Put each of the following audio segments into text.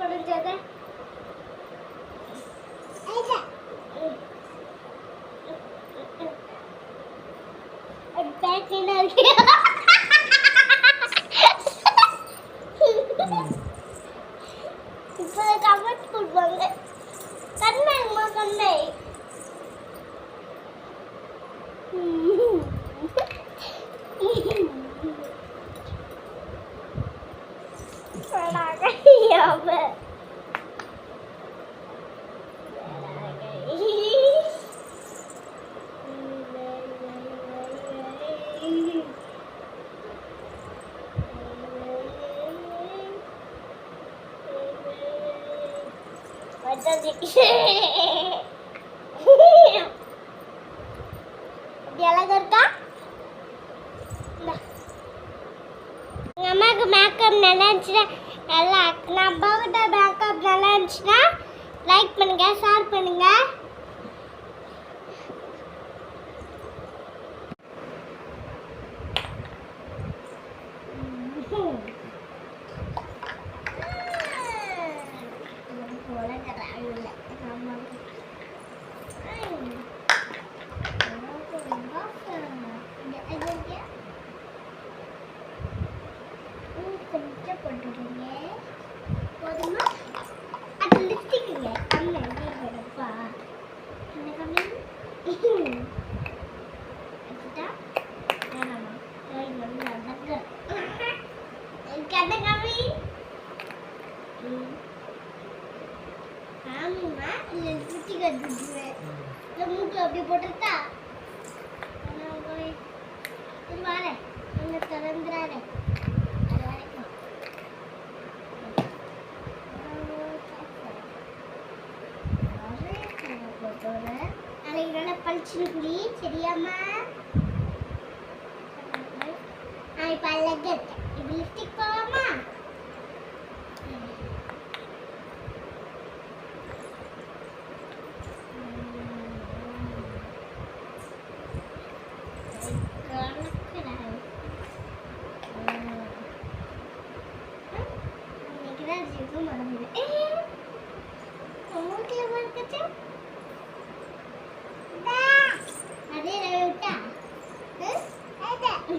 Comment जाता है। அப்படி அழகா இருக்கா? எங்கள் அம்மாவுக்கு மேக்கப் நல்லா இருந்துச்சுன்னா நல்லா நான் அப்பாவுக்கிட்ட மேக்கப் நல்லா இருந்துச்சுன்னா லைக் பண்ணுங்கள் ஷேர் பண்ணுங்கள் மூக்கு அப்படி போட்டுருத்தா இது வாரேன் அங்கே திறந்துறாரு நாளைக்கு நல்லா பளிச்சுன்னு குடி சரியாம்மா? நான் இப்போ அழகாக இருக்கேன். இப்போ லிப்டிக் போகலாமா Thank you.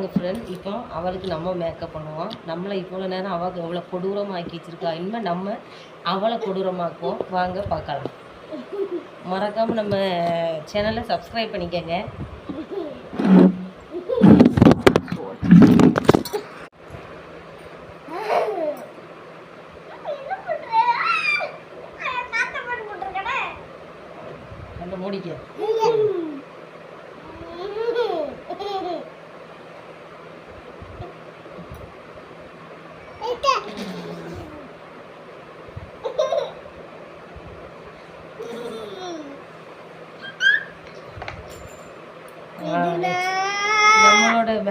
வாங்க ஃப்ரெண்ட் இப்போ அவளுக்கு நம்ம மேக்கப் பண்ணுவோம். நம்மளை இவ்வளோ நேரம் அவளுக்கு எவ்வளோ கொடூரமாக ஆக்கி வச்சிருக்கா. இனிமேல் நம்ம அவளை கொடூரமாக்குவோம். வாங்க பார்க்கலாம். மறக்காமல் நம்ம சேனலை சப்ஸ்கிரைப் பண்ணிக்கங்க. அந்த மூடிக்க.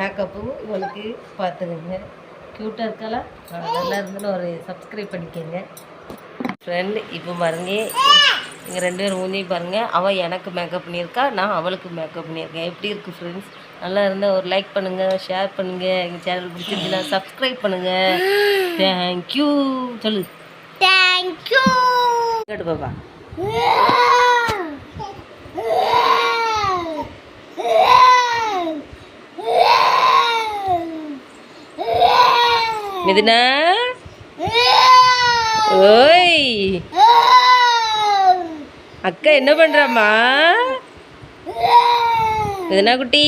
மேக்கப்பும் இவளுக்கு பார்த்துக்கோங்க. க்யூட்டாக இருக்கலாம். நல்லா இருந்துன்னு ஒரு சப்ஸ்கிரைப் பண்ணிக்கோங்க. ஃப்ரெண்ட் இப்போ பாருங்க. இங்கே ரெண்டு பேரும் ஊந்தி பாருங்க. அவள் எனக்கு மேக்கப் பண்ணியிருக்கா நான் அவளுக்கு மேக்கப் பண்ணியிருக்கேன். எப்படி இருக்குது ஃப்ரெண்ட்ஸ் நல்லா இருந்தால் ஒரு லைக் பண்ணுங்கள் ஷேர் பண்ணுங்கள் எங்கள் சேனல் பிடிச்சிருந்துச்சுன்னா சப்ஸ்கிரைப் பண்ணுங்கள் தேங்க்யூ சொல்லு. தேங்க்யூ பாப்பா. மிதுனா? ஓய். அக்கா என்ன பண்ணுறாம்மா மிதுனா குட்டி!